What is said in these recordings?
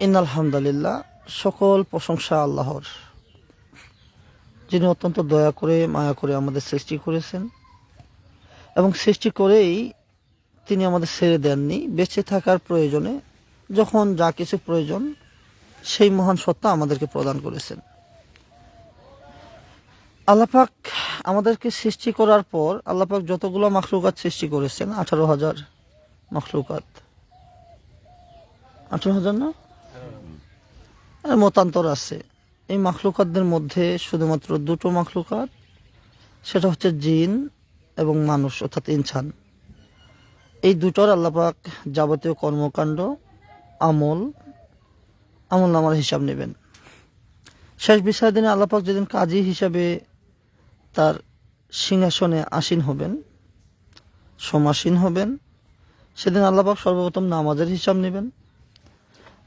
In আলহামদুলিল্লাহ, সকল প্রশংসা আল্লাহর। যিনি অত্যন্ত দয়া করে, মায়া করে আমাদের সৃষ্টি করেছেন। এবং সৃষ্টি করেই তিনি আমাদের ছেড়ে দেননি। বেঁচে থাকার প্রয়োজনে, যখন যা কিছু প্রয়োজন, সেই মহান সত্তা আমাদেরকে প্রদান করেছেন। আল্লাপাক আমাদেরকে সৃষ্টি করার পর, আল্লাপাক যতগুলো মাখলুকাত সৃষ্টি করেছেন, আঠারো হাজার মাখলুকাত। আঠারো হাজার না? মতান্তর আছে। এই মাখলুকাতদের মধ্যে শুধুমাত্র দুটো মাখলুকাত, সেটা হচ্ছে জিন এবং মানুষ, অর্থাৎ ইনসান। এই দুটোর আল্লাপাক যাবতীয় কর্মকাণ্ড, আমল আমল নামার হিসাব নেবেন। শেষ বিষয় দিনে আল্লাপাক যেদিন কাজী হিসাবে তার সিংহাসনে আসীন হবেন, সমাসীন হবেন, সেদিন আল্লাপাক সর্বপ্রথম নামাজের হিসাব নেবেন।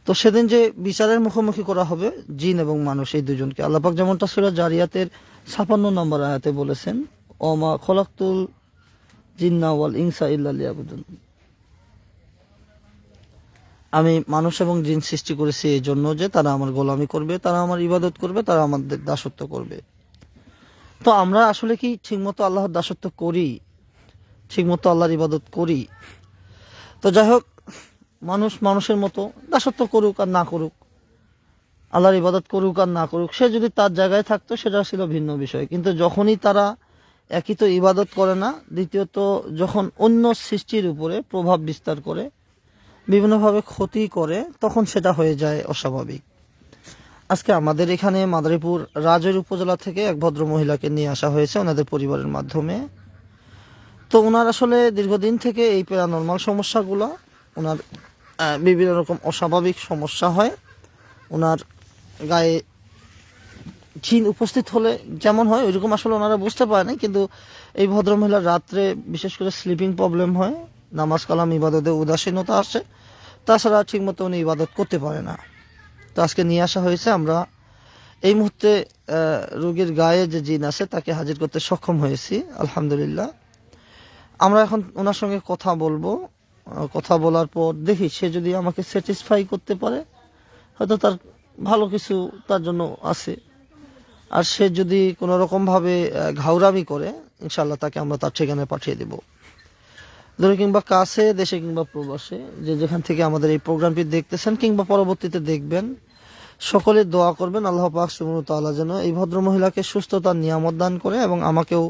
তো সেদিন যে বিচারের মুখোমুখি করা হবে, জিন এবং মানুষ, এই দুজনকে আল্লাপাক যেমনটা সুরা জারিয়াতের ছাপান্ন নম্বর আয়াতে বলেছেন, ওমা খলাক্তুল জিন্না ওয়াল ইনসা ইল্লা লিয়াবুদুন। আমি মানুষ এবং জিন সৃষ্টি করেছি এই জন্য যে তারা আমার গোলামি করবে, তারা আমার ইবাদত করবে, তারা আমাদের দাসত্ব করবে। তো আমরা আসলে কি ঠিকমতো আল্লাহর দাসত্ব করি, ঠিকমতো আল্লাহর ইবাদত করি? তো যাই হোক মানুষ মানুষের মতো, দাসত্ব করুক আর না করুক, আল্লাহর ইবাদত করুক আর না করুক, সে যদি তার জায়গায় থাকতো, সেটা ছিল ভিন্ন বিষয়। কিন্তু যখনই তারা একই তো ইবাদত করে না, দ্বিতীয়ত যখন অন্য সৃষ্টির উপরে প্রভাব বিস্তার করে, বিভিন্নভাবে ক্ষতি করে, তখন সেটা হয়ে যায় অস্বাভাবিক। আজকে আমাদের এখানে মাদারীপুর রাজৈর উপজেলা থেকে এক ভদ্র মহিলাকে নিয়ে আসা হয়েছে ওনাদের পরিবারের মাধ্যমে। তো ওনার আসলে দীর্ঘদিন থেকে এই প্যারানর্মাল সমস্যাগুলো, ওনার বিভিন্ন রকম অস্বাভাবিক সমস্যা হয়। ওনার গায়ে জিন উপস্থিত হলে যেমন হয়, ওইরকম আসলে ওনারা বুঝতে পারে না কিন্তু এই ভদ্রমহিলার রাত্রে বিশেষ করে স্লিপিং প্রবলেম হয়, নামাজ কালাম, ইবাদতে উদাসীনতা আসে। তাছাড়া ঠিকমতো উনি ইবাদত করতে পারে না। তো আজকে নিয়ে আসা হয়েছে, আমরা এই মুহূর্তে রোগীর গায়ে যে জিন আছে, তাকে হাজির করতে সক্ষম হয়েছি, আলহামদুলিল্লাহ। আমরা এখন ওনার সঙ্গে কথা বলব। কথা বলার পর দেখি সে যদি আমাকে স্যাটিসফাই করতে পারে, হয়তো তার ভালো কিছু তার জন্য আছে। আর সে যদি কোনো রকমভাবে ঘাউরামি করে ইনশাল্লাহ তাকে আমরা তার ঠিকানায় পাঠিয়ে দেব। ধরে কিংবা কাছে, দেশে কিংবা প্রবাসে, যে যেখান থেকে আমাদের এই প্রোগ্রামটি দেখতেছেন কিংবা পরবর্তীতে দেখবেন, সকলে দোয়া করবেন, আল্লাহ পাক তাআলা যেন এই ভদ্র মহিলাকে সুস্থতার নিয়ামত দান করে এবং আমাকেও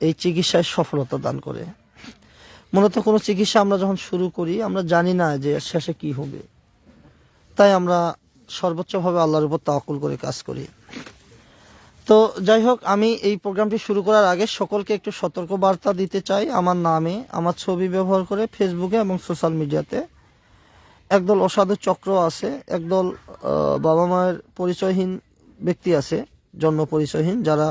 এই চিকিৎসায় সফলতা দান করে। মূলত কোনো চিকিৎসা আমরা যখন শুরু করি, আমরা জানি না যে শেষে কি হবে। তাই আমরা সর্বোচ্চভাবে আল্লাহর উপর তাওয়াক্কুল করে কাজ করি। তো যাই হোক, আমি এই প্রোগ্রামটি শুরু করার আগে সকলকে একটু সতর্ক বার্তা দিতে চাই আমার নামে, আমার ছবি ব্যবহার করে ফেসবুকে এবং সোশ্যাল মিডিয়াতে। একদল অসাধু চক্র আছে, একদল বাবা মায়ের পরিচয়হীন ব্যক্তি আছে, জন্ম পরিচয়হীন, যারা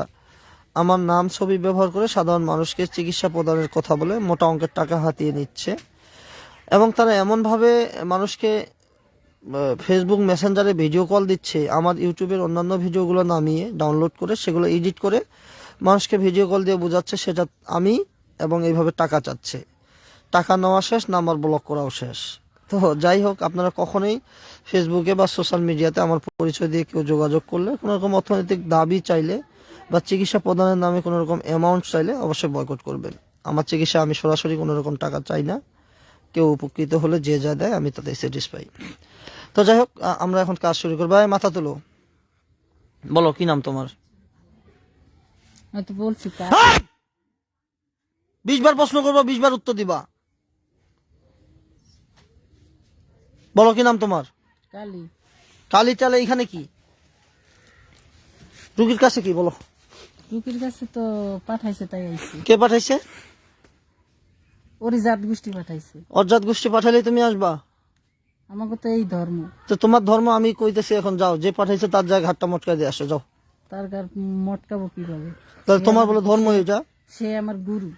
আমার নাম ছবি ব্যবহার করে সাধারণ মানুষকে চিকিৎসা প্রদানের কথা বলে মোটা অঙ্কের টাকা হাতিয়ে নিচ্ছে। এবং তারা এমনভাবে মানুষকে ফেসবুক মেসেঞ্জারে ভিডিও কল দিচ্ছে, আমার ইউটিউবের অন্যান্য ভিডিওগুলো নামিয়ে ডাউনলোড করে, সেগুলো এডিট করে মানুষকে ভিডিও কল দিয়ে বোঝাচ্ছে সেটা আমি এবং এইভাবে টাকা চাচ্ছে। টাকা নেওয়া শেষ নাম্বার ব্লক করাও শেষ। তো যাই হোক, আপনারা কখনোই ফেসবুকে বা সোশ্যাল মিডিয়াতে আমার পরিচয় দিয়ে কেউ যোগাযোগ করলে কোনো রকম অর্থনৈতিক দাবি চাইলে বা চিকিৎসা প্রদানের নামে কোনো রকম অ্যামাউন্ট চাইলে অবশ্যই বয়কট করবেন। আমার চিকিৎসা আমি সরাসরি কোনো রকম টাকা চাই না। কেউ উপকৃত হলে যে যা দেয় আমি তাতে স্যাটিসফাই তো যাই হোক আমরা এখন কাজ শুরু করব। মাথা তুলো। বলো কি নাম তোমার? বলছি বিশ বার প্রশ্ন করব বিশ বার উত্তর দিবা। বলো কি নাম তোমার? কালি। কালি চালে এখানে কি? রুগীর কাছে কি? বলো। রুকির কাছে তো পাঠাইছে তাই আইছি। কে পাঠাইছে? ওরই জাত গোষ্ঠী পাঠাইছে। অজাত গোষ্ঠী পাঠালে তুমি আসবা? আমাকে তো এই ধর্ম। তো তোমার ধর্ম আমি কইতেছি এখন যাও যে পাঠাইছে তার জায়গায় হাতটা মটকা দিয়ে আসো যাও। তার কার মটকাবো কীভাবে? তাহলে তোমার বলে ধর্ম এটা? সে আমার গুরু।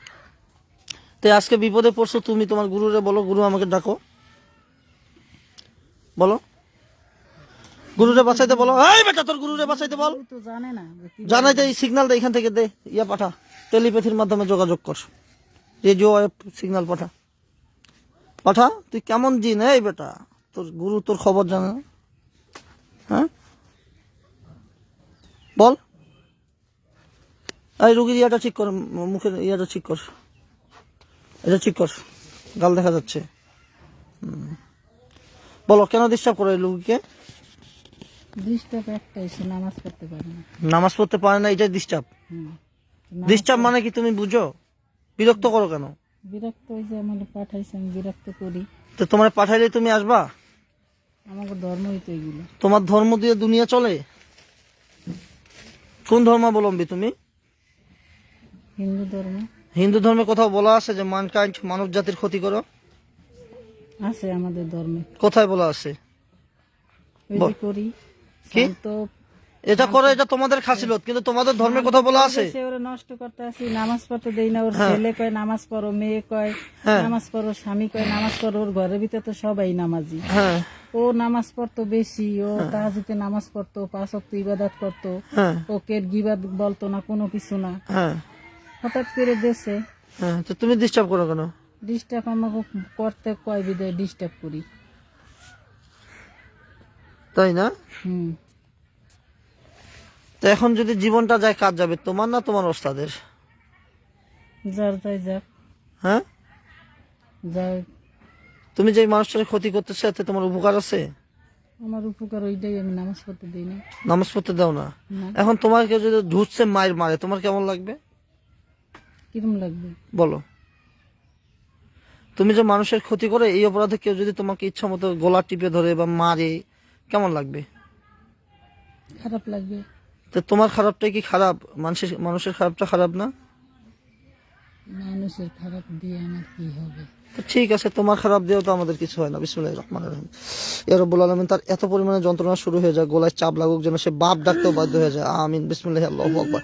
তো আজকে বিপদে পড়ছো তুমি তোমার গুরুরে বলো গুরু আমাকে ডাকো। বলো। গুরুরে বাঁচাইতে বলো। এই বেটা তোর গুরুরে বাঁচাইতে বল। জানে না জানাই এই সিগন্যালটা এখান থেকে দে ইয়া পাঠা। টেলিপ্যাথির মাধ্যমে যোগাযোগ কর। রেডিও সিগন্যাল পাঠা। পাঠা তুই কেমন জিন? এই বেটা তোর গুরু তোর খবর জানে না। হ্যাঁ? বল। এই রুগীর ইয়াটা ঠিক কর মুখের ইয়াটা ঠিক কর। এটা ঠিক কর। গাল দেখা যাচ্ছে। বলো কেন ডিস্টার্ব করো এই রুগীকে? ডিস্টার্ব একটাই সে নামাজ পড়তে পারে না। নামাজ পড়তে পারে না এটা ডিস্টার্ব ডিস্টার্ব মানে কি তুমি বুঝো? বিরক্ত করো কেন? বিরক্ত ওই যে আমার পাঠাইছে আমি বিরক্ত করি। তো তোমার পাঠাইলে তুমি আসবা? আমাকে ধর্মই তো এগুলো। তোমার ধর্ম দিয়ে দুনিয়া চলে? কোন ধর্মাবলম্বী তুমি? হিন্দু ধর্ম। হিন্দু ধর্মে কোথাও বলা আছে যে মানকাইন্ড মানব জাতির ক্ষতি করো? আছে আমাদের ধর্মে। কোথায় বলা আছে? করি। কি? এটা করো এটা তোমাদের খাসিলত কিন্তু তোমাদের ধর্মে কোথাও বলা আছে। ওরা নষ্ট করতে আসি নামাজ পড়তে দেই না ওর হ্যাঁ। ছেলে কয় নামাজ পড়ো মেয়ে কয় হ্যাঁ। নামাজ পড়ো স্বামী কয় নামাজ পড়ো ওর ঘরের ভিতরে তো সবাই নামাজি। হ্যাঁ। ও নামাজ পড়তো বেশি ও তাহাজিতে নামাজ পড়তো পাঁচ অক্ত ইবাদত করতো হ্যাঁ। ওকে গিবাদ বলতো না কোনো কিছু না। হ্যাঁ। হঠাৎ করে দেশে হ্যাঁ তো তুমি ডিস্টার্ব করো কেন? ডিস্টার্ব আমাকে করতে কয় বিদায় ডিস্টার্ব করি। তাই না? তো এখন যদি জীবনটা যায় কাজ যাবে তোমার না তোমার ওস্তাদের? যার যাই যাক। হ্যাঁ? যার তুমি যে মানুষটার ক্ষতি করতেছো এতে তোমার উপকার আছে? আমার উপকার ওইটাই আমি নামাজ পড়তে দিই না। নামাজ পড়তে দাও না? এখন তোমার কেউ যদি ঢুসছে মায়ের মারে তোমার কেমন লাগবে? কিরম লাগবে? বলো। তুমি যে মানুষের ক্ষতি করে এই অপরাধে কেউ যদি তোমাকে ইচ্ছা মতো গলা টিপে ধরে বা মারে কেমন লাগবে? খারাপ লাগবে। তো তোমার খারাপটাই কি খারাপ? মানুষের মানুষের খারাপটা খারাপ না? মানুষের খারাপ দিয়ে আমার কি হবে? ঠিক আছে তোমার খারাপ দিয়েও তো আমাদের কিছু হয় না। বিসমুল্লাহ রহমান রহিম। ইয়া রব্বুল আলমিন তার এত পরিমাণে যন্ত্রণা শুরু হয়ে যায় গলায় চাপ লাগুক যেন সে বাপ ডাকতেও বাধ্য হয়ে যায়। আমিন বিসমুল্লাহ আল্লাহ আকবার।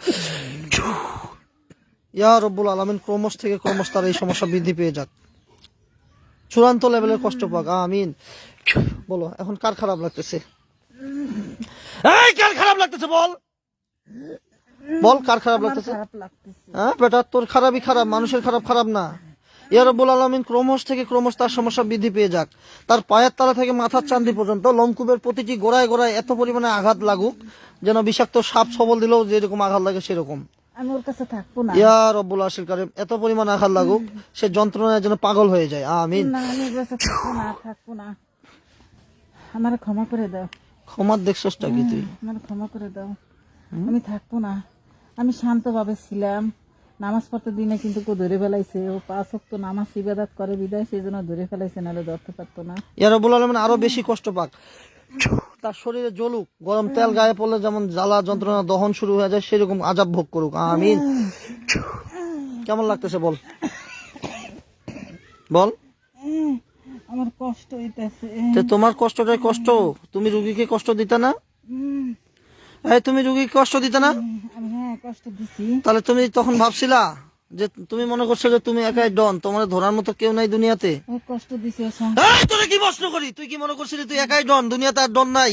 ইয়া রব্বুল আলমিন ক্রমশ থেকে ক্রমশ তার এই সমস্যা বৃদ্ধি পেয়ে যাক। চূড়ান্ত লেভেলের কষ্ট পাক। আমিন। বলো এখন কার খারাপ লাগতেছে? এই কার খারাপ লাগতেছে বল? বল কার খারাপ লাগতেছে? হ্যাঁ বেটা তোর খারাপই খারাপ মানুষের খারাপ খারাপ না। ইয়া রব্বুল আলমিন ক্রমশ থেকে ক্রমশ তার সমস্যা বৃদ্ধি পেয়ে যাক। তার পায়ের তলা থেকে মাথার চান্দি পর্যন্ত লমকুবের প্রতিটি গোড়ায় গোড়ায় এত পরিমাণে আঘাত লাগুক যেন বিষাক্ত সাপ সবল দিলেও যেরকম আঘাত লাগে সেরকম। আমি ওর কাছে ইয়া রব্বুল আশিল কারিম এত পরিমাণ আঘাত লাগুক সে যন্ত্রণায় যেন পাগল হয়ে যায়। আমিন। না আমি ওর কাছে থাকব না থাকব না। আমার ক্ষমা করে দাও। ক্ষমার দেখছসটা কি তুই? আমার ক্ষমা করে দাও। আমি থাকব না। আমি শান্তভাবে ছিলাম। নামাজ পড়তে দিনে কিন্তু কেউ ধরে ফেলাইছে। ও পাঁচ তো নামাজ ইবাদত করে বিদায় সেই জন্য ধরে ফেলাইছে নাহলে ধরতে পারতো না। ইয়া রব্বুল আলমিন আরও বেশি কষ্ট পাক। তার শরীরে জ্বলুক গরম তেল গায়ে পড়লে যেমন জ্বালা যন্ত্রণা দহন শুরু হয়ে যায় সেরকম আজাব ভোগ করুক। আমিন। কেমন লাগতেছে বল? বল। আমার কষ্ট হইতেছে। তো তোমার কষ্টটাই কষ্ট। তুমি রুগীকে কষ্ট দিতে না? এই তুমি রুগীকে কষ্ট দিতে না? হ্যাঁ কষ্ট দিছি। তাহলে তুমি তখন ভাবছিলা যে তুমি মনে করছ যে তুমি একাই ডন তোমার ধরার মতো কেউ নাই দুনিয়াতে? ও কষ্ট দিছি এই তোরে কি প্রশ্ন করি? তুই কি মনে করছিলি তুই একাই ডন দুনিয়াতে আর ডন নাই?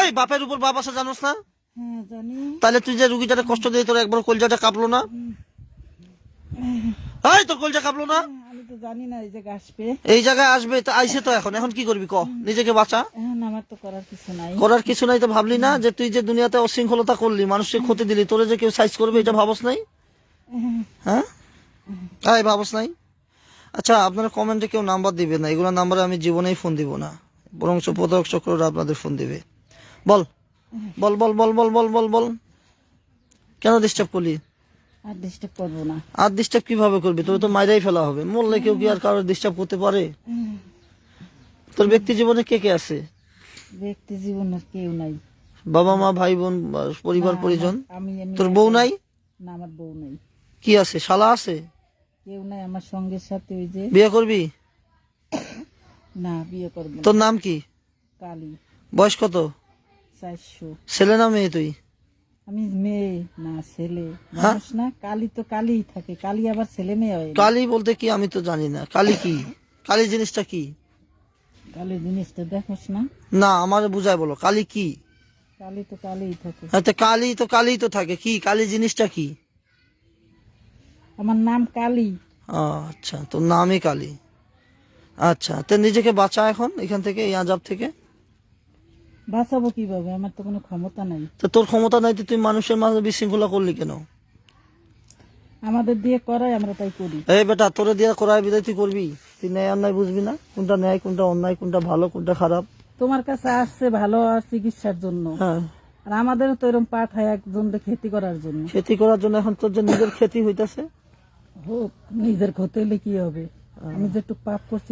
এই বাপের উপর বাপ আছে জানোস না? হ্যাঁ তাহলে তুই যে রুগীটাকে কষ্ট দিয়ে তোর একবার কলজাটা কাঁপলো না? এই তোর কলজা কাঁপলো না? তো জানি না এই যে গাছপে এই জায়গায় আসবে তো আইসে তো এখন। এখন কি করবি ক? নিজেকে বাঁচা। এখন আমার তো করার কিছু নাই। করার কিছু নাই তো ভাবলি না যে তুই যে দুনিয়াতে অশৃঙ্খলতা করলি মানুষকে ক্ষতি দিলি তোরে যে কেউ সাইজ করবে এটা ভাবস নাই? হ্যাঁ? হ্যাঁ ভাবস নাই? আচ্ছা আপনারা কমেন্টে কেউ নাম্বার দিবে না। এগুলো নাম্বারে আমি জীবনেই ফোন দিব না। বরং প্রতারক চক্ররা আপনাদের ফোন দিবে। বল। বল বল বল বল বল বল বল। কেন ডিস্টার্ব করলি? আর ডিস্টার্ব করব না। আর ডিস্টার্ব কীভাবে করবি? তোর তো মাইরাই ফেলা হবে। মরলে কেউ কি আর কারোর ডিস্টার্ব করতে পারে? তোর ব্যক্তি জীবনে কে কে আছে? ব্যক্তি জীবনের কেউ নাই। বাবা মা ভাই বোন পরিবার পরিজন? তোর বউ নাই? না আমার বউ নেই। কি আছে? শালা আছে? কেউ নাই আমার সঙ্গের সাথে ওই যে বিয়ে করবি? না বিয়ে করব তোর নাম কি? কালী। বয়স কত? চারশো। ছেলে না মেয়ে তুই? আমি মেয়ে না ছেলে। মানুষ না কালী তো কালীই থাকে। কালী আবার ছেলে মেয়ে হয়। কালী বলতে কি আমি তো জানি না। কালী কি? কালী জিনিসটা কি? কালী জিনিসটা দেখোস না। না আমার বুঝায় বলো কালী কি? কালী তো কালীই থাকে। হ্যাঁ তো কালী তো কালী তো থাকে। কি? কালী জিনিসটা কি? আমার নাম কালী। আচ্ছা তোর নামই কালী। আচ্ছা তো নিজেকে বাঁচা এখন এখান থেকে এই আজাব থেকে? বাঁচাবো কীভাবে? আমার তো কোনো ক্ষমতা নাই। তো তোর ক্ষমতা নাই তো তুই মানুষের মাঝে বিশৃঙ্খলা করলি কেন? আমাদের দিয়ে করাই আমরা তাই করি। এই বেটা তোরে দিয়ে করায় বিদায় তুই করবি? তুই ন্যায় অন্যায় বুঝবি না? কোনটা ন্যায় কোনটা অন্যায় কোনটা ভালো কোনটা খারাপ? তোমার কাছে আসছে ভালো আর চিকিৎসার জন্য। হ্যাঁ। আর আমাদের তো এরকম পাঠায় একজন খেতি করার জন্য। খেতি করার জন্য এখন তোর যে নিজের ক্ষতি হইতাছে? হোক নিজের ক্ষতি হলে কি হবে? আমি যে একটু পাপ করছি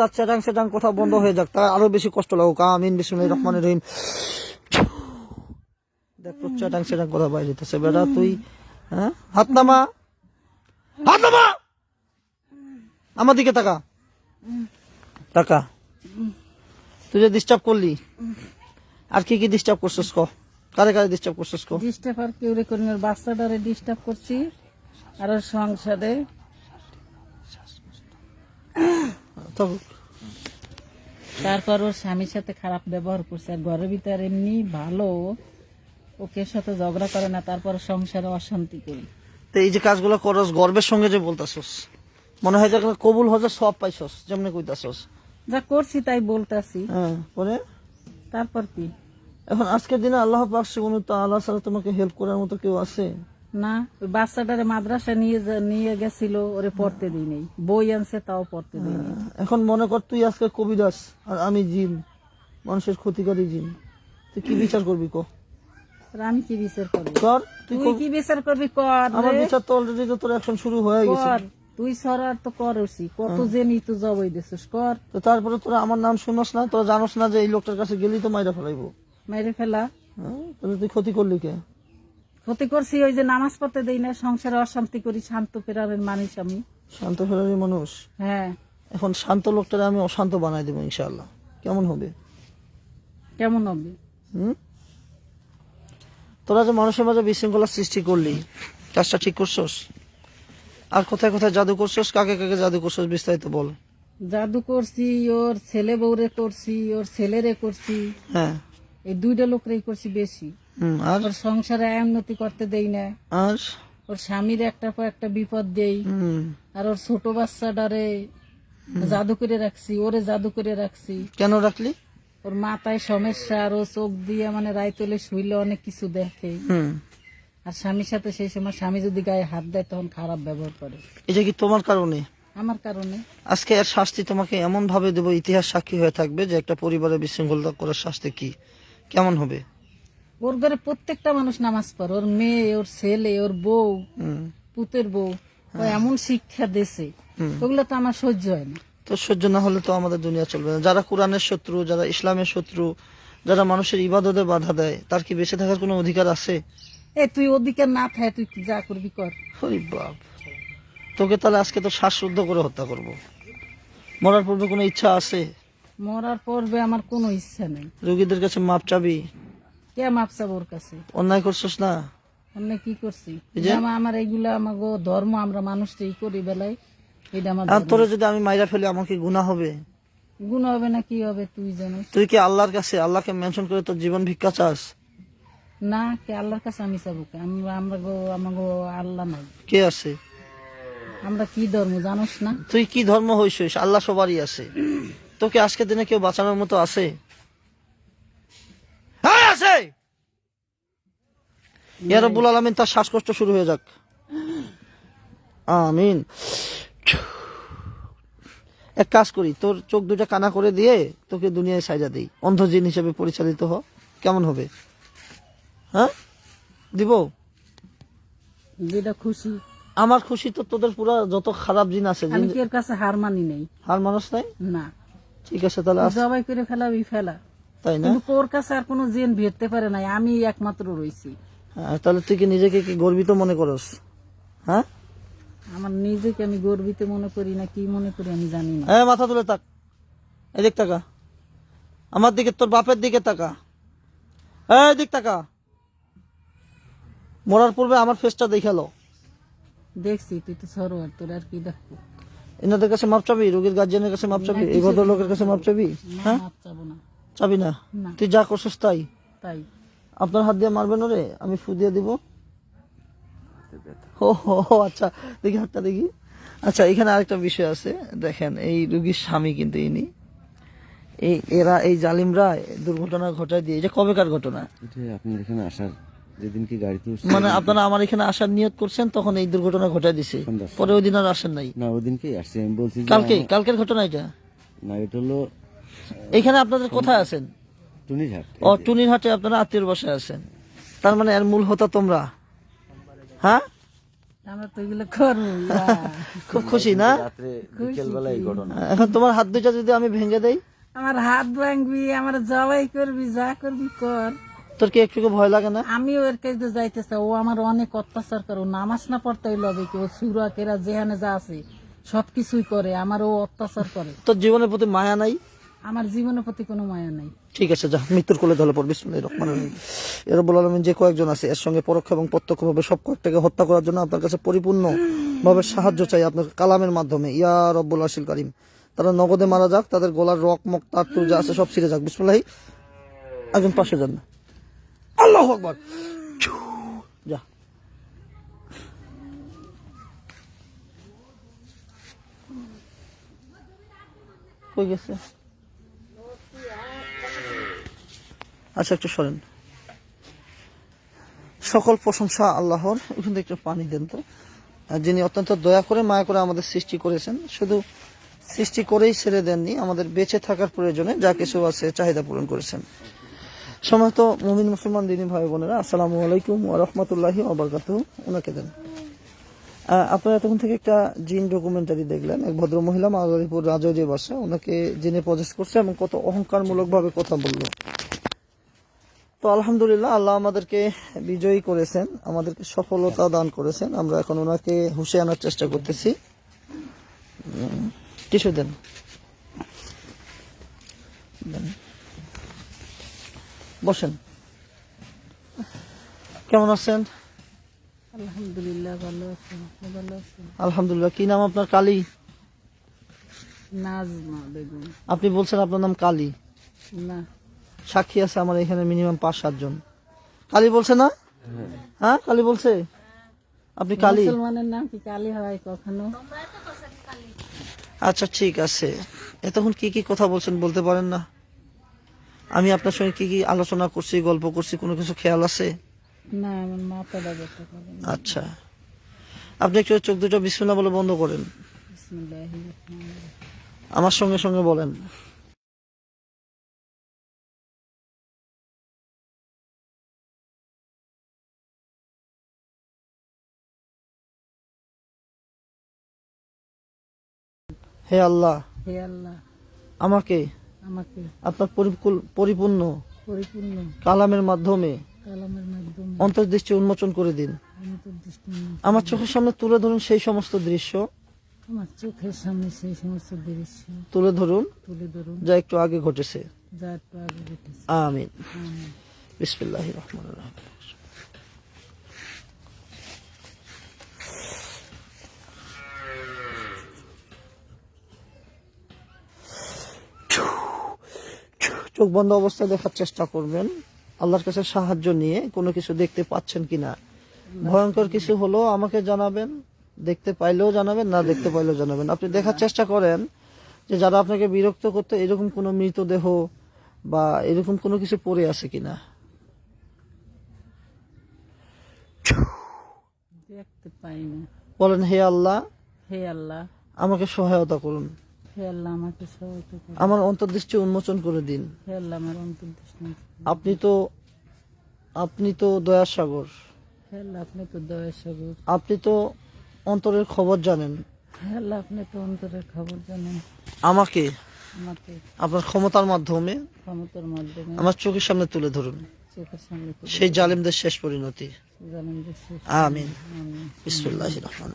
তার চ্যাটাং কথা বন্ধ হয়ে যাক। তার আরও বেশি কষ্ট লাগুক। আমিন বিসমুল্লাহ রহমান রহিম। দেখ তোর চ্যাটাং কথা বাইরে যেতেছে বেটা তুই হ্যাঁ? হাত নামা। হাত নামা! আমার দিকে তাকা। তাকা। তুই যে ডিস্টার্ব করলি আর কি কি ডিস্টার্ব করছিস ক? কারে কারে ডিস্টার্ব করছিস ক? ডিস্টার্ব আর কেউ রে বাচ্চাটারে ডিস্টার্ব করছি আর সংসারে। তারপর ওর স্বামীর সাথে খারাপ ব্যবহার করছে আর ঘরের ভিতরে এমনি ভালো ওকে সাথে ঝগড়া করে না তারপর সংসারে অশান্তি করি। তো এই যে কাজগুলো করস গর্বের সঙ্গে যে বলতাছস মনে হয় যে কবুল হজে সব পাইছস যেমনি কইতাছস। যা করছি তাই বলতাছি। হ্যাঁ পরে? তারপর কি? এখন আজকের দিনে আল্লাহ পাক সুবহানাহু তাআলা ছাড়া তোমাকে হেল্প করার মতো কেউ আছে? না ওই বাচ্চাটারে মাদ্রাসা নিয়ে নিয়ে গেছিল ওরে পড়তে দিই নেই। বই আনছে তাও পড়তে দিই নেই। এখন মনে কর তুই আজকে কবিদাস আর আমি জিন মানুষের ক্ষতিকারী জিন। তুই কি বিচার করবি ক? আমি কি বিচার করব? কর তুই তুই কি বিচার করবি কর আমার বিচার তো অলরেডি তো তোর অ্যাকশন শুরু হয়ে গেছে। তুই সরার তো করছি কত জেনি তো জবাই দিছিস কর। তো তারপরে তোরা আমার নাম শুনস না তোরা জানোস না যে এই লোকটার কাছে তো মাইরা ফেলাইবো। ফেলা? হ্যাঁ তাহলে তুই ক্ষতি করলি কে? ক্ষতি করছি ওই যে নামাজ পড়তে দেই না সংসারে অশান্তি করি শান্ত ফেরারের মানুষ আমি। শান্ত ফেরারি মানুষ? হ্যাঁ। এখন শান্ত লোকটারে আমি অশান্ত বানাই দেবো ইনশাআল্লাহ। কেমন হবে? কেমন হবে? হুম? তোরা যে মানুষের মাঝে বিশৃঙ্খলা সৃষ্টি করলি কাজটা ঠিক করছস? আর কোথায় কোথায় জাদু করছস কাকে কাকে জাদু করছস বিস্তারিত বল। জাদু করছি ওর ছেলে বউরে করছি ওর ছেলেরে করছি। হ্যাঁ। এই দুইটা লোকরেই করছি বেশি। আর? ওর সংসারে উন্নতি করতে দেই না। আর? ওর স্বামীর একটা পর একটা বিপদ দেই। হুম। আর ওর ছোট বাচ্চাটারে জাদু করে রাখছি ওরে জাদু করে রাখছি। কেন রাখলি? ওর মাথায় সমস্যা আর ও চোখ দিয়ে মানে রাইতলে শুইলে অনেক কিছু দেখে। হুম। আর স্বামীর সাথে সেই সময় স্বামী যদি গায়ে হাত দেয় তখন খারাপ ব্যবহার করে। এটা কি তোমার কারণে? আমার কারণে। আজকে এর শাস্তি তোমাকে এমন ভাবে দেবো ইতিহাস সাক্ষী হয়ে থাকবে যে একটা পরিবারের বিশৃঙ্খলতা করার শাস্তি কি? কেমন হবে? ওর ঘরে প্রত্যেকটা মানুষ নামাজ পড়ে। ওর মেয়ে ওর ছেলে ওর বউ পুতের বউ ও এমন শিক্ষা দেশে ওগুলো তো আমার সহ্য হয় না। তো সহ্য না হলে তো আমাদের দুনিয়া চলবে না। যারা কোরআনের শত্রু যারা ইসলামের শত্রু যারা মানুষের ইবাদতে বাধা দেয় তার কি বেঁচে থাকার কোনো অধিকার আছে? এ তুই ওদিকে না থাকে তুই যা করবি কর। হরি বাপ। তোকে তাহলে আজকে তো শ্বাসরুদ্ধ করে হত্যা করব। মরার পূর্বে কোনো ইচ্ছা আছে? মরার পর্বে আমার কোনো ইচ্ছা নেই। রোগীদের কাছে মাপ চাবি? কে মাপসাব ওর কাছে? অন্যায় করছিস না? কি করছি? জামা আমার এগুলা ধর্ম আমরা মানুষটাই করি বেলায়। এটা আমার তোরে যদি আমি মাইরা ফেলি আমার কি গুণা হবে? হবে না কি হবে তুই জানিস? তুই কি আল্লাহর কাছে আল্লাহকে মেনশন করে তোর জীবন ভিক্ষা চাস? না কে আল্লাহর কাছে আমি চাবো? আমরা আমরা গো আমাকে আল্লাহ নাই। কে আছে? আমরা কি ধর্ম জানোস না? তুই কি ধর্ম হইছিস? আল্লাহ সবারই আছে। তোকে আজকের দিনে কেউ বাঁচানোর মতো আছে? আছে? ইয়া রব্বুল আলামিন তার শ্বাসকষ্ট শুরু হয়ে যাক। আমিন। এক কাজ করি তোর চোখ দুটা কানা করে দিয়ে তোকে দুনিয়ায় সাজা দেই। অন্ধজিন হিসেবে পরিচালিত হ। কেমন হবে? হ্যাঁ? দিব? যেটা খুশি। আমার খুশি তো তোদের পুরা যত খারাপ জিন আছে আমি কি এর কাছে হার মানি নেই? হার মানুষ নাই? না। ঠিক আছে তাহলে জবাই করে ফেলাবি ফেলা। তাই না? তোর কাছে আর কোনো জেন ভিড়তে পারে নাই আমি একমাত্র রইছি। হ্যাঁ, তাহলে তুই কি নিজেকে কি গর্বিত মনে করস? হ্যাঁ? আমার নিজেকে আমি গর্বিত মনে করি না কি মনে করি আমি জানি না। হ্যাঁ মাথা তুলে তাক। এদিক তাকা। আমার দিকে তোর বাপের দিকে তাকা। হ্যাঁ এদিক তাকা। মরার পূর্বে আমার ফেসটা দেখাল দেখছি তুই তো সরোয়ার তোর আর কি দেখব? এনাদের কাছে মাপ চাবি? রোগীর গার্জিয়ানের কাছে মাপ চাবি? এই ভদ্রলোকের কাছে মাপ চাবি? হ্যাঁ? মাপ চাবো না। চাবি না। তুই যা করছিস তাই? তাই। আপনার হাত দিয়ে মারবেন ওরে? আমি ফু দিয়ে দিব। ও হো হো, আচ্ছা দেখি হাতটা দেখি। আচ্ছা এখানে আরেকটা বিষয় আছে। দেখেন এই রুগীর স্বামী কিন্তু ইনি। এই এরা এই জালিমরা দুর্ঘটনা ঘটায় দিয়ে এটা কবেকার ঘটনা? আপনার এখানে আসার যেদিন কি গাড়িতে মানে আপনারা আমার এখানে আসার নিয়ত করছেন তখন এই দুর্ঘটনা ঘটায় দিছে। পরে ওই দিন আর আসেন নাই। না ওদিনকেই আসছে আমি বলছি কালকে কালকের ঘটনা এটা? না এটা হলো এখানে আপনাদের কোথায় আছেন? টুনিরহাট ও টুনির হাটে আপনারা আত্মীয় বাসায় আছেন। তার মানে এর মূল হতা তোমরা? হ্যাঁ। খুব খুশি না? রাত্রে বিকেল বেলা এই ঘটনা। এখন তোমার হাত দুইটা যদি আমি ভেঙে দেই? আমার হাত ভাঙবি আমার জবাই করবি যা করবি কর। তোর কি একটু ভয় লাগে না? আমিও এর কাছে যাইতেছে ও আমার অনেক অত্যাচার করে ও নামাজ না পড়তে লবে কি? ও সুরা কেরা যেখানে যা আছে সবকিছুই করে আমার ও অত্যাচার করে। তোর জীবনের প্রতি মায়া নাই? আমার জীবনের প্রতি কোনো মায়া নাই। ঠিক আছে, যা, মৃত্যুর কোলে ধরে পড় বিসমুল্লাহির রহমানির রহিম। এর যে কয়েকজন আছে, এর সঙ্গে পরোক্ষ এবং প্রত্যক্ষভাবে সব কয়েকটাকে হত্যা করার জন্য আপনার কাছে পরিপূর্ণ ভাবে সাহায্য চাই আপনার কালামের মাধ্যমে। ইয়া রব্বুল আশিল কারিম। তারা নগদে মারা যাক, তাদের গলার রক মক তার তুর যা আছে সব ছিঁড়ে যাক। বিসমুল্লাহি। একজন পাশে যান না। আল্লাহ আকবার। যা। কই গেছে? আচ্ছা একটু সরেন। সকল প্রশংসা আল্লাহর। এখান থেকে একটু পানি দেন তো। যিনি অত্যন্ত দয়া করে, মায়া করে আমাদের সৃষ্টি করেছেন, শুধু সৃষ্টি করেই ছেড়ে দেননি, আমাদের বেঁচে থাকার প্রয়োজনে যা কিছু আছে, চাহিদা পূরণ করেছেন। সমস্ত মুমিন মুসলমান দিনী ভাই বোনেরা, আসসালামু আলাইকুম রাহমাতুল্লাহি ওয়া বারাকাতুহু। ওনাকে দেন। আপনারা এতক্ষণ থেকে একটা জিন ডকুমেন্টারি দেখলেন। এক ভদ্র মহিলা মাদারীপুর রাজৌরি বাসা, ওনাকে জিনে প্রজেস করছে এবং কত অহংকারমূলক ভাবে কথা বলল। তো আলহামদুলিল্লাহ আল্লাহ আমাদেরকে বিজয়ী করেছেন আমাদেরকে সফলতা দান করেছেন। আমরা এখন ওনাকে হুশে আনার চেষ্টা করতেছি। টিস্যু দেন। দেন। বসেন। কেমন আছেন? আলহামদুলিল্লাহ ভালো আছেন ভালো আছেন? আলহামদুলিল্লাহ। কি নাম আপনার? কালী? নাজমা বেগম। আপনি বলছেন আপনার নাম কালী। না। সাক্ষী আছে আমার এখানে মিনিমাম পাঁচ সাতজন কালী বলছে না? হ্যাঁ কালী বলছে? আপনি কালী? মুসলমানের নাম কি কালী হয় কখনো? আচ্ছা ঠিক আছে। এতক্ষণ কি কি কথা বলছেন বলতে পারেন না। আমি আপনার সঙ্গে কি কি আলোচনা করছি গল্প করছি কোনো কিছু খেয়াল আছে? না আমার মাথাটা ব্যথা করে আচ্ছা। আপনি একটু চোখ দুটো বিসমিল্লাহ বলে বন্ধ করেন। আমার সঙ্গে সঙ্গে বলেন। হে আল্লাহ হে আল্লাহ আমাকে আমাকে আপনার পরিপূর্ণ পরিপূর্ণ কালামের মাধ্যমে কালামের মাধ্যমে অন্তর্দৃষ্টি উন্মোচন করে দিন। আমার চোখের সামনে তুলে ধরুন সেই সমস্ত দৃশ্য। আমার চোখের সামনে সেই সমস্ত দৃশ্য তুলে ধরুন তুলে ধরুন। যা একটু আগে ঘটেছে। যা একটু আগে ঘটেছে। আমিন। আমিন। বিসমিল্লাহ রহমান রহিম। চোখ বন্ধ অবস্থায় দেখার চেষ্টা করবেন। আল্লাহর কাছে সাহায্য নিয়ে কোনো কিছু দেখতে পাচ্ছেন কিনা। ভয়ঙ্কর কিছু হলো আমাকে জানাবেন দেখতে পাইলেও জানাবেন না দেখতে পাইলেও জানাবেন। আপনি দেখার চেষ্টা করেন যে যারা আপনাকে বিরক্ত করতে এরকম কোনো মৃতদেহ বা এরকম কোনো কিছু পড়ে আছে কিনা। দেখতে পাই না বলেন হে আল্লাহ হে আল্লাহ আমাকে সহায়তা করুন। আমার অন্তর্দৃষ্টি উন্মোচন করে দিন। হে আমার অন্তর্দৃষ্টি আপনি তো আপনি তো দয়ার সাগর। আপনি তো দয়া সাগর। আপনি তো অন্তরের খবর জানেন। আপনি তো অন্তরের খবর জানেন। আমাকে আপনার ক্ষমতার মাধ্যমে ক্ষমতার মাধ্যমে আমার চোখের সামনে তুলে ধরুন। সেই জালিমদের শেষ পরিণতি। আমিন। বিসমুল্লাহ রহমান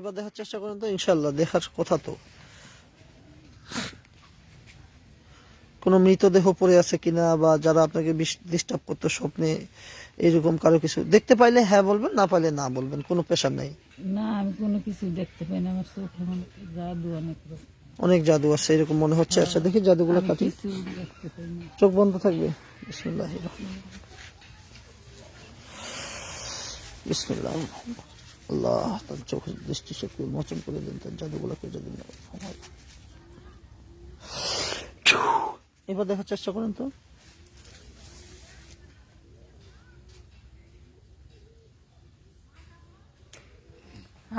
এবার দেখার চেষ্টা করেন তো ইনশাল্লাহ দেখার কথা তো। কোনো মৃতদেহ পড়ে আছে কিনা বা যারা আপনাকে ডিস্টার্ব করতো স্বপ্নে এরকম কারও কিছু দেখতে পাইলে হ্যাঁ বলবেন না পাইলে না বলবেন কোনো পেশার নাই। না আমি কোনো কিছু দেখতে পাই না আমার চোখে জাদু অনেক অনেক জাদু আছে এরকম মনে হচ্ছে আচ্ছা দেখি জাদুগুলো কাটি। চোখ বন্ধ থাকবে। বিসমুল্লাহ বিসমুল্লাহ আল্লাহ তার চোখ দৃষ্টি শক্তি উন্মোচন করে দিন তার জাদুগুলোকে যদি এবার দেখার চেষ্টা করেন তো।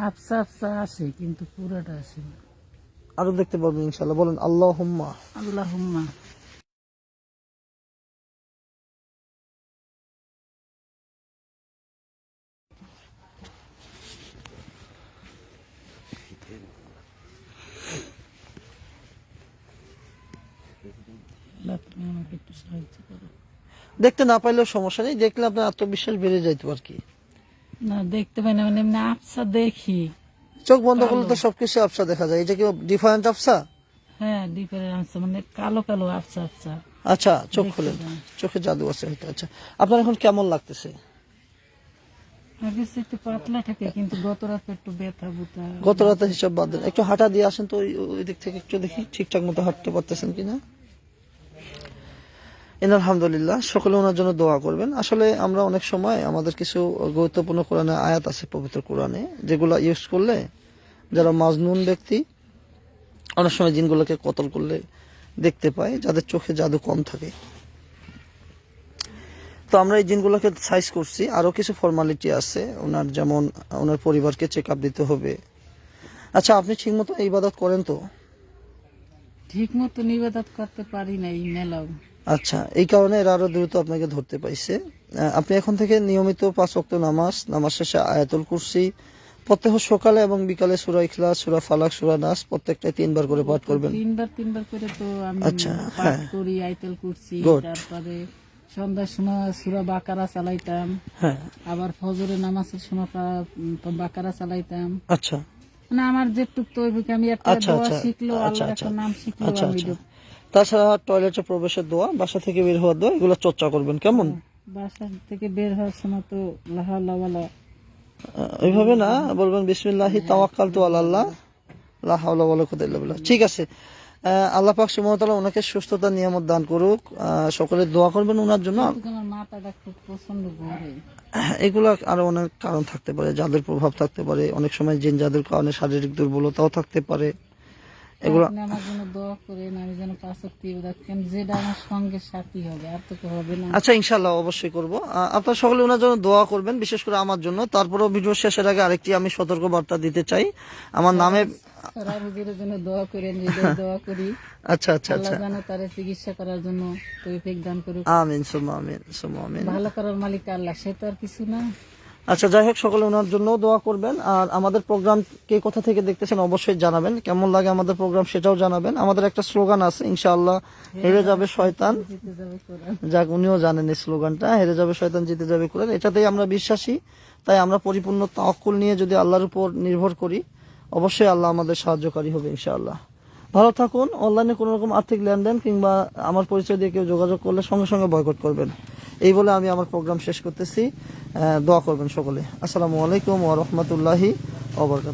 আফসা আফসা আসে কিন্তু পুরাটা আসে না। আরও দেখতে পাবেন ইনশাল্লাহ বলেন আল্লাহ হুম্মা আল্লাহ হুম্মা আমাকে একটু সাহায্য করো। দেখতে না পাইলেও সমস্যা নেই দেখলে আপনার আত্মবিশ্বাস বেড়ে যাইতে আর কি। না দেখতে পাই না মানে এমনি আফসা দেখি। চোখ বন্ধ করলে তো সবকিছু আফসা দেখা যায়। এটা কি ডিফারেন্ট আফসা হ্যাঁ ডিফারেন্স মানে কালো কালো আফসা আফসা আচ্ছা চোখ খুলেন। চোখে জাদু আছে হয়তো আচ্ছা। আপনার এখন কেমন লাগতেছে? আগে একটু পাতলা থাকে কিন্তু গত রাতে একটু ব্যথা বুতা গত রাতে হিসাব বাদ দেন। একটু হাঁটা দিয়ে আসেন তো ওই ওই দিক থেকে একটু দেখি ঠিকঠাক মতো হাঁটতে পারতেছেন কিনা? ইন আলহামদুলিল্লাহ, সকলে ওনার জন্য দোয়া করবেন। আসলে আমরা অনেক সময় আমাদের কিছু গুরুত্বপূর্ণ কোরআনে আয়াত আছে পবিত্র কোরআনে, যেগুলো ইউজ করলে যারা মাজনুন ব্যক্তি, অনেক সময় জিনগুলোকে কতল করলে দেখতে পায়, যাদের চোখে জাদু কম থাকে। তো আমরা এই জিনগুলোকে সাইজ করছি। আরও কিছু ফর্মালিটি আছে, ওনার যেমন, ওনার পরিবারকে চেক আপ দিতে হবে। আচ্ছা আপনি ঠিক মতো ইবাদত করেন তো? ঠিক মতো নিবেদন করতে পারি না এই মেলাও। আচ্ছা এই কারণে এরা আরও দ্রুত আপনাকে ধরতে পাইছে আপনি এখন থেকে নিয়মিত পাঁচ ওয়াক্ত নামাজ নামাজ শেষে আয়াতুল কুরসি প্রত্যেক সকালে এবং বিকালে সুরা ইখলাস সুরা ফালাক সুরা নাস প্রত্যেকটাই তিনবার করে পাঠ করবেন। তিনবার তিনবার করে তো আমি আচ্ছা, হ্যাঁ। করি করছি Good. তারপরে সন্ধ্যার সময় সুরা বাকারা চালাইতাম। হ্যাঁ। আবার ফজরের নামাজের সময় বাকারা চালাইতাম। আচ্ছা। মানে আমার যেটুক তো আমি একটা আচ্ছা, আচ্ছা, শিখলো আচ্ছা, আচ্ছা। নাম শিখলো আমি তাছাড়া টয়লেটে প্রবেশের দোয়া বাসা থেকে বের হওয়ার দোয়া এগুলো চর্চা করবেন কেমন? বাসা থেকে বের হওয়ার সময় তো ওইভাবে না বলবেন বিসমিল্লাহি তাওয়াক্কাল তো আল্লাহ লা হাওলা ওয়ালা কুওয়াতা ইল্লা ঠিক আছে আল্লাহ পাক সুবহানাহু ওয়া তাআলা ওনাকে সুস্থতা নিয়ামত দান করুক সকলে দোয়া করবেন ওনার জন্য। আমার মাথাটা খুব প্রচণ্ড ঘরে। এগুলো আরও অনেক কারণ থাকতে পারে যাদের প্রভাব থাকতে পারে অনেক সময় জিন যাদের কারণে শারীরিক দুর্বলতাও থাকতে পারে। এগুলো আমার জন্য দোয়া করেন আমি যেন পাঁচ শক্তি যেটা আমার সঙ্গে সাথী হবে আর তো হবে না। আচ্ছা ইনশাল্লাহ অবশ্যই করব। আপনার সকলে ওনার জন্য দোয়া করবেন বিশেষ করে আমার জন্য। তারপরেও ভিডিও শেষের আগে আরেকটি আমি সতর্ক বার্তা দিতে চাই। আমার নামে জন্য দোয়া করেন হৃদয় দোয়া করি। আচ্ছা আচ্ছা। আচ্ছা যেন তারে চিকিৎসা করার জন্য তৌফিক দান করুক। আমিন সুমা আমিন সুমা আমিন। ভালো করার মালিক আল্লাহ সে তো আর কিছু না। আচ্ছা যাই হোক, সকলে ওনার জন্য দোয়া করবেন। আর আমাদের প্রোগ্রাম কে কোথা থেকে দেখতেছেন অবশ্যই জানাবেন। কেমন লাগে আমাদের প্রোগ্রাম সেটাও জানাবেন। আমাদের একটা স্লোগান আছে, ইনশাআল্লাহ, হেরে যাবে শয়তান। যাক, উনিও জানেন এই স্লোগানটা হেরে যাবে শয়তান, জিতে যাবে কোরআন এটাতেই আমরা বিশ্বাসী, তাই আমরা পরিপূর্ণ তাওয়াক্কুল নিয়ে যদি আল্লাহর উপর নির্ভর করি, অবশ্যই আল্লাহ আমাদের সাহায্যকারী হবে, ইনশাআল্লাহ। ভালো থাকুন, অনলাইনে কোনো রকম আর্থিক লেনদেন কিংবা আমার পরিচয় দিয়ে কেউ যোগাযোগ করলে সঙ্গে সঙ্গে বয়কট করবেন। এই বলে আমি আমার প্রোগ্রাম শেষ করতেছি। দোয়া করবেন সকলে। আসসালামু আলাইকুম ওরহমতুল্লাহি ওবরকাত